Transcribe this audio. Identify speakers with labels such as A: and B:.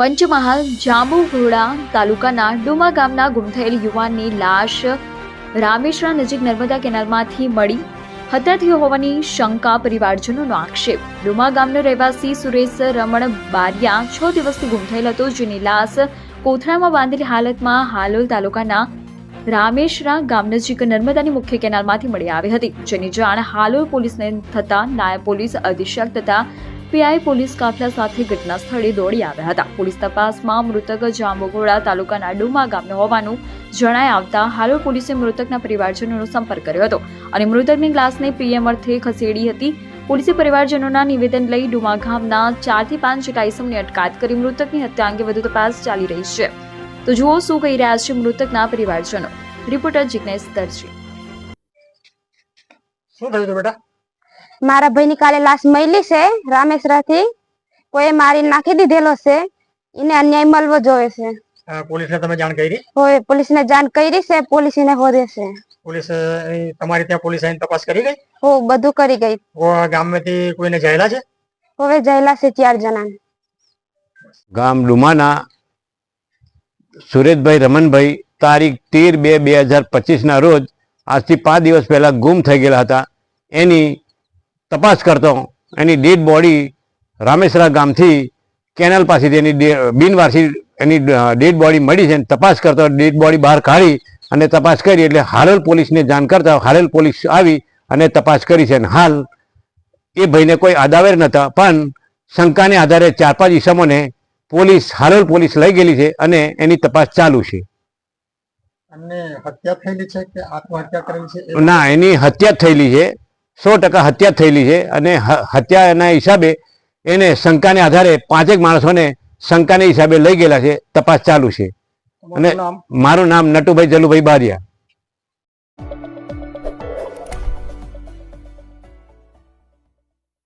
A: પંચમહાલ, જાંબુઘોડા તાલુકાના ડુમા ગામના ગુમ થયેલ યુવાનની લાશ રામેશ્વરા નજીક નર્મદા કેનાલમાંથી મળી. હત્યા થઈ હોવાની શંકા પરિવારજનોનો આક્ષેપ. ડુમા ગામનો રહેવાસી સુરેશ રમણ બારિયા છ દિવસથી ગુમ થયેલ હતો, જેની લાશ કોથળામાં બાંધેલી હાલતમાં હાલોલ તાલુકાના રામેશરા ગામ નજીક નર્મદાની મુખ્ય કેનાલમાંથી મળી આવી હતી, જેની જાણ હાલોલ પોલીસને થતા નાયબ પોલીસ અધિક્ષક તથા પીઆઈ પોલીસ કાફલા સાથે ઘટના દોડી આવ્યા હતા. પોલીસ તપાસમાં મૃતક જાંબુઘોડા તાલુકાના ડુમા ગામનો હોવાનું જણાય આવતા હાલોલ પોલીસે મૃતકના પરિવારજનોનો સંપર્ક કર્યો હતો અને મૃતકની ગ્લાસને પીએમ અર્થે ખસેડી હતી. પોલીસે પરિવારજનોના નિવેદન લઈ ડુમા ગામના ચારથી પાંચ જેટલા ઇસમની અટકાયત કરી મૃતકની હત્યા અંગે વધુ તપાસ ચાલી રહી છે. તો જુઓ શું કહી રહ્યા છે મૃતકના પરિવારજનો. રિપોર્ટર જિજ્ઞેશ દરજી.
B: શું થયું બેટા?
C: મારા ભાઈની કાલે લાશ મળી છે રામેશ્વરાથી. કોઈ મારી નાખી દીધેલો છે એને અન્યાય મળવો જોવે છે.
B: પોલીસને તમે જાણ કરી?
C: હોય પોલીસને જાણ કરી છે પોલીસ હોદે છે.
B: પોલીસ તમારી ત્યાં પોલીસ આવીને તપાસ કરી ગઈ?
C: હો બધું કરી ગઈ.
B: ગામમાંથી કોઈને જાયેલા છે?
C: હવે જયેલા છે ચાર જણા
D: ગામ ડુમાના સુરેશભાઈ રમણભાઈ તારીખ તેર બે બે હજાર પચીસના રોજ આજથી પાંચ દિવસ પહેલાં ગુમ થઈ ગયેલા હતા. એની તપાસ કરતો એની ડેડ બોડી રામેશ્વરા ગામથી કેનાલ પાસેથી એની બિનવારસી એની ડેડ બોડી મળી છે અને તપાસ કરતો ડેડ બોડી બહાર કાઢી અને તપાસ કરી એટલે હાલોલ પોલીસને જાણ કરતા હાલોલ પોલીસ આવી અને તપાસ કરી છે અને હાલ એ ભાઈને કોઈ આદાવેર નહોતા પણ શંકાને આધારે ચાર પાંચ ઈસમોને પોલીસ હાલોલ પોલીસ લઈ ગયેલી છે અને એની તપાસ ચાલુ છે? ના એની હત્યા થયેલી છે. સો ટકા હત્યા થયેલી છે અને હત્યાના હિસાબે એને શંકાને આધારે પાંચેક માણસોને શંકાને હિસાબે લઈ ગયેલા છે. તપાસ ચાલુ છે. અને મારું નામ નટુભાઈ જલુભાઈ બારિયા.